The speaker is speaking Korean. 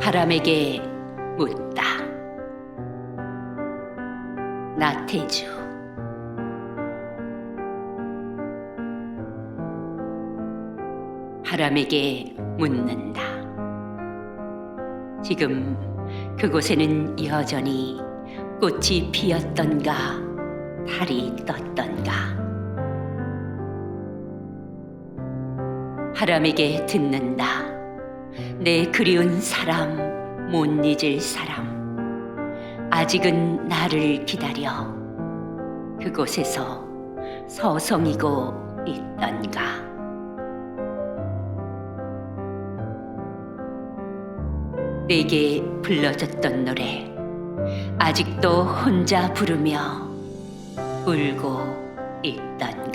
사람에게 묻다. 나태주 사람에게 묻는다. 지금 그곳에는 여전히 꽃이 피었던가 달이 떴던가 하람에게 듣는다. 내 그리운 사람, 못 잊을 사람. 아직은 나를 기다려 그곳에서 서성이고 있던가. 내게 불러줬던 노래 아직도 혼자 부르며 울고 있던